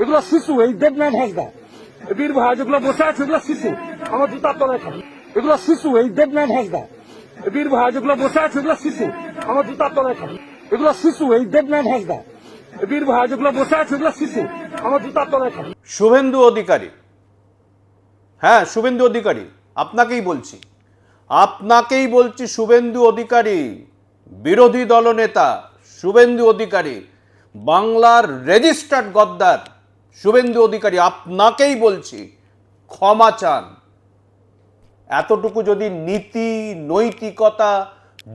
এগুলো শিশু, এই দেবনাথ হাসদা। বীর ভাই যেগুলো বসে আছে, এগুলো শিশু। আমার জুতার তলায় খাবে এগুলো শিশু, এই দেবনাথ হাসদা। বীর ভাই যেগুলো বসে আছে, এগুলো শিশু। আমার জুতার তলায় খাবে এগুলো শিশু, এই দেবনাথ হাসদা। বীর ভাই যেগুলো বসে আছে, এগুলো শিশু। আমার জুতার তলায় খাবে শুভেন্দু অধিকারী। হ্যাঁ শুভেন্দু অধিকারী, আপনাকেই বলছি। আপনাকেই বলছি শুভেন্দু অধিকারী, বিরোধী দলনেতা শুভেন্দু অধিকারী, বাংলার রেজিস্টার্ড গদ্দার। শুভেন্দু অধিকারী, আপনাকেই বলছি, ক্ষমা চান। এতটুকু যদি নীতি, নৈতিকতা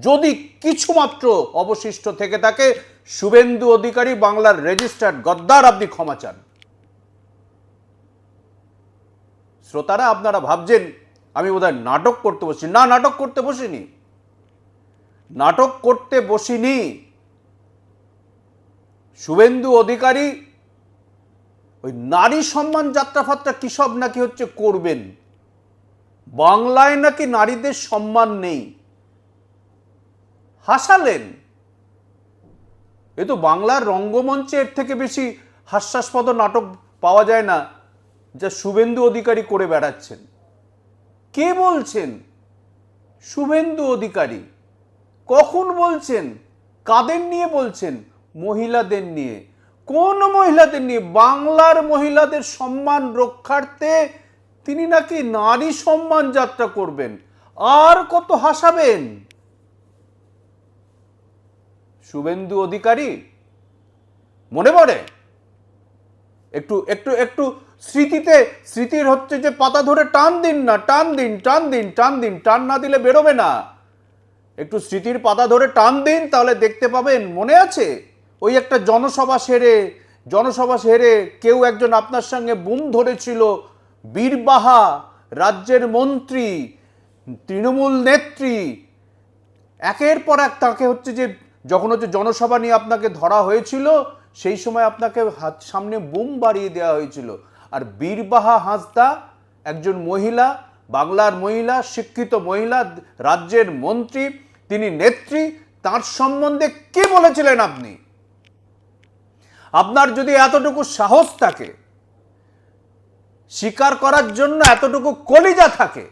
যদি কিছুমাত্র অবশিষ্ট থেকে থাকে, শুভেন্দু অধিকারী, বাংলার রেজিস্টার্ড গদ্দার, আপনি ক্ষমা চান। শ্রোতারা, আপনারা ভাবছেন, আমি বোধহয় নাটক করতে বসি না, নাটক করতে বসিনি। নাটক করতে বসিনি শুভেন্দু অধিকারী ওই নারী সম্মান যাত্রাফাত্রা কি সব নাকি হচ্ছে করবেন? বাংলায় নাকি নারীদের সম্মান নেই? হাসালেন? এ তো বাংলার রঙ্গমঞ্চে এর থেকে বেশি হাস্যাস্পদ নাটক পাওয়া যায় না, যা শুভেন্দু অধিকারী করে বেড়াচ্ছেন। কে বলছেন? শুভেন্দু অধিকারী। কখন বলছেন? কাদের নিয়ে বলছেন? মহিলাদের নিয়ে। কোন মহিলাদের নিয়ে বাংলার মহিলাদের সম্মান রক্ষার্থে তিনি নাকি নারী সম্মান যাত্রা করবেন। আর কত হাসাবেন? শুভেন্দু অধিকারী, মনে পড়ে? একটু একটু একটু স্মৃতিতে, স্মৃতির হচ্ছে যে পাতা ধরে টান দিন না, টান দিন টান দিন টান দিন, টান না দিলে বেরোবে না। একটু স্মৃতির পাতা ধরে টান দিন, তাহলে দেখতে পাবেন, মনে আছে? ওই একটা জনসভা সেরে জনসভা সেরে কেউ একজন আপনার সঙ্গে বুম ধরেছিল। বীরবাহা রাজ্যের মন্ত্রী, তৃণমূল নেত্রী। একের পর এক তাকে হচ্ছে যে, যখন হচ্ছে জনসভা নিয়ে আপনাকে ধরা হয়েছিল, সেই সময় আপনাকে হাত সামনে বুম বাড়িয়ে দেওয়া হয়েছিল। আর বীরবাহা হাঁসদা একজন মহিলা, বাংলার মহিলা, শিক্ষিত মহিলা, রাজ্যের মন্ত্রী, তিনি নেত্রী, তার সম্বন্ধে কি বলেছিলেন আপনি? আপনার যদি এতটুকু সাহস থাকে, স্বীকার করার জন্য এতটুকু কলিজা থাকে,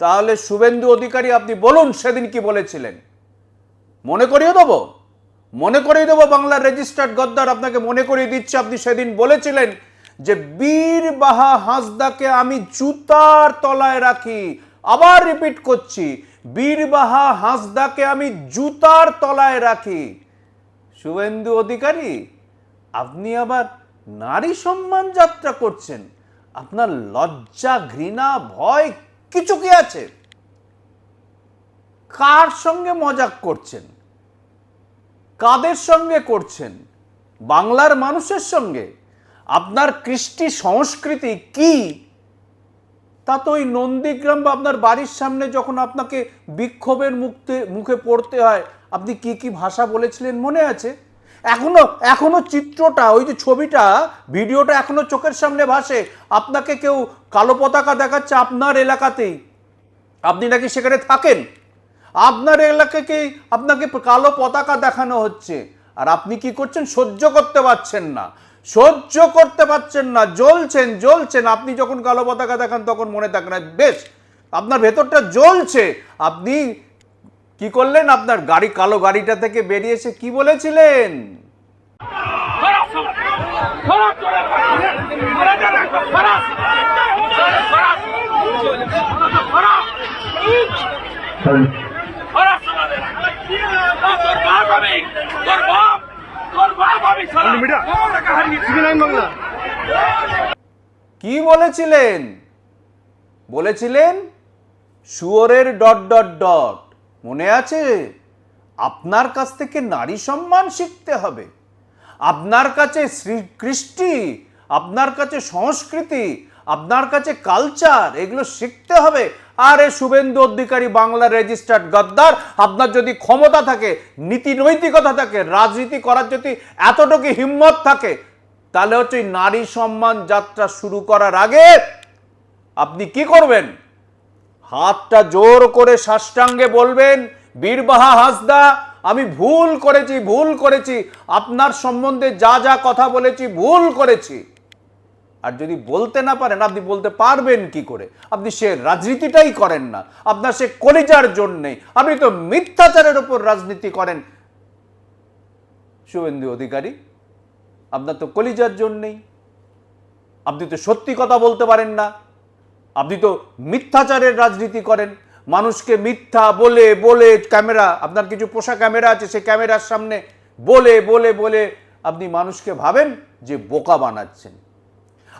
তাহলে শুভেন্দু অধিকারী আপনি বলুন সেদিন কি বলেছিলেন। মনে করিয়ে দেবো, মনে করিয়ে দেবো বাংলার রেজিস্টার্ড গদ্দার আপনাকে মনে করিয়ে দিচ্ছে, আপনি সেদিন বলেছিলেন যে বীর বাহা হাঁসদাকে আমি জুতার তলায় রাখি, আবার রিপিট করছি, বীর বাহা হাঁসদাকে আমি জুতার তলায় রাখি। শুভেন্দু অধিকারী, আপনি আবার নারী সম্মান যাত্রা করছেন। আপনার লজ্জা, ঘৃণা, ভয় কিছু কি আছে? কার সঙ্গে মজাক করছেন? কাদের সঙ্গে করছেন? বাংলার মানুষের সঙ্গে? আপনার কৃষ্টি সংস্কৃতি কি? তা তো ওই নন্দীগ্রাম বা আপনার বাড়ির সামনে যখন আপনাকে বিক্ষোভের মুক্তে মুখে পড়তে হয় আপনি কি কি ভাষা বলেছিলেন মনে আছে? এখনও এখনও চিত্রটা, ওই যে ছবিটা, ভিডিওটা এখনও চোখের সামনে ভাসে। আপনাকে কেউ কালো পতাকা দেখাচ্ছে আপনার এলাকাতেই। আপনি নাকি সেখানে থাকেন? আপনার এলাকাকেই আপনাকে কালো পতাকা দেখানো হচ্ছে? আর আপনি কি করছেন? সহ্য করতে পারছেন না। সহ্য করতে পারছেন না। জ্বলছেন জ্বলছেন। আপনি যখন কালো পতাকা দেখান, তখন মনে থাকে না, বেশ, আপনার ভেতরটা জ্বলছে। আপনি কি করলেন আপনার গাড়ি, কালো গাড়িটা থেকে বেরিয়ে এসে কি বলেছিলেন? কি বলেছিলেন? বলেছিলেন শুয়োরের ডট ডট ডট। মনে আছে? আপনার কাছ থেকে নারী সম্মান শিখতে হবে। আপনার কাছে শ্রী- কৃষ্টি আপনার কাছে সংস্কৃতি, আপনার কাছে কালচার এগুলো শিখতে হবে। আরে শুভেন্দু অধিকারী বাংলা রেজিস্টার্ড গদ্দার, আপনার যদি ক্ষমতা থাকে, নীতি নৈতিকতা থাকে, রাজনীতি করার যদি এতটুকু হিম্মত থাকে, তাহলে হচ্ছে নারী সম্মান যাত্রা শুরু করার আগে আপনি কি করবেন? হাতটা জোর করে সাষ্টাঙ্গে বলবেন, বীরবাহা হাসদা, আমি ভুল করেছি ভুল করেছি, আপনার সম্বন্ধে যা যা কথা বলেছি, ভুল করেছি। আর যদি বলতে না পারেন, আপনি বলতে পারবেন কি করে? আপনি সে রাজনীতিটাই করেন না, আপনার সে কলিজার জন্যে। আপনি তো মিথ্যাচারের উপর রাজনীতি করেন। শুভেন্দু অধিকারী, আপনার তো কলিজার জন্যেই। আপনি তো সত্যি কথা বলতে পারেন না। আপনি তো মিথ্যাচারের রাজনীতি করেন। মানুষকে মিথ্যা বলে বলে ক্যামেরা, আপনার কিছু পোষা ক্যামেরা আছে, সেই ক্যামেরার সামনে বলে বলে বলে আপনি মানুষকে ভাবেন যে বোকা বানাচ্ছেন।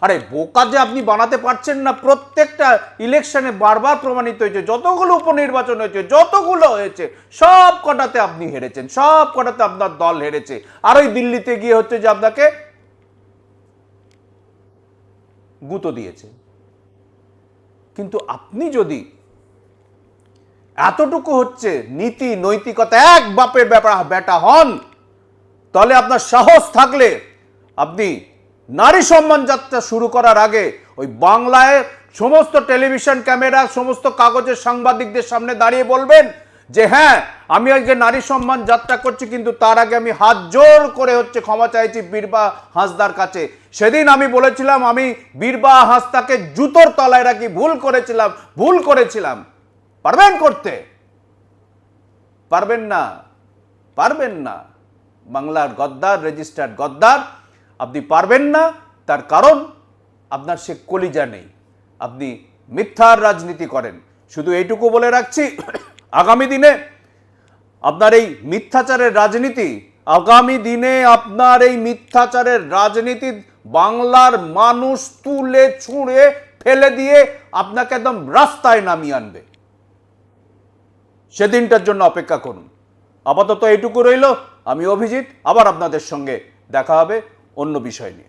আরে বোকা যে আপনি বানাতে পারছেন না, প্রত্যেকটা ইলেকশনে বারবার প্রমাণিত হয়েছে, যতগুলো উপনির্বাচন হয়েছে, যতগুলো হয়েছে, সব কটাতে আপনি হেরেছেন, সব কটাতে আপনার দল হেরেছে। আর ওই দিল্লিতে গিয়ে হচ্ছে যে আপনাকে গুঁতো দিয়েছে। কিন্তু আপনি যদি এতটুকু হচ্ছে নীতি, নৈতিকতা এক বাপের ব্যাপার বেটা হন, তাহলে আপনার সাহস থাকলে আপনি নারী সম্মান যাত্রা শুরু করার আগে ওই বাংলায় সমস্ত টেলিভিশন ক্যামেরা, সমস্ত কাগজের সাংবাদিকদের সামনে দাঁড়িয়ে বলবেন যে হ্যাঁ আমি আজকে নারী সম্মান যাত্রা করছি, কিন্তু তার আগে আমি হাত জোর করে হচ্ছে ক্ষমা চাইছি বীরবা হাঁসদার কাছে। সেদিন আমি বলেছিলাম, আমি বীরবা হাঁসদাকে জুতোর তলায় রাখি, ভুল করেছিলাম ভুল করেছিলাম। পারবেন করতে? পারবেন না? পারবেন না? বাংলার গদ্দার, রেজিস্টার্ড গদ্দার, আপনি পারবেন না, তার কারণ আপনার সে কলিজা নেই। আপনি মিথ্যার রাজনীতি করেন। শুধু এইটুকু বলে রাখছি আগামী দিনে আপনার এই মিথ্যাচারের রাজনীতি, আগামী দিনে আপনার এই মিথ্যাচারের রাজনীতি বাংলার মানুষ তুলে ছুঁড়ে ফেলে দিয়ে আপনাকে একদম রাস্তায় নামিয়ে আনবে। সেদিনটার জন্য অপেক্ষা করুন। আপাতত এইটুকু রইল। আমি অভিজিৎ, আবার আপনাদের সঙ্গে দেখা হবে অন্য বিষয় নিয়ে।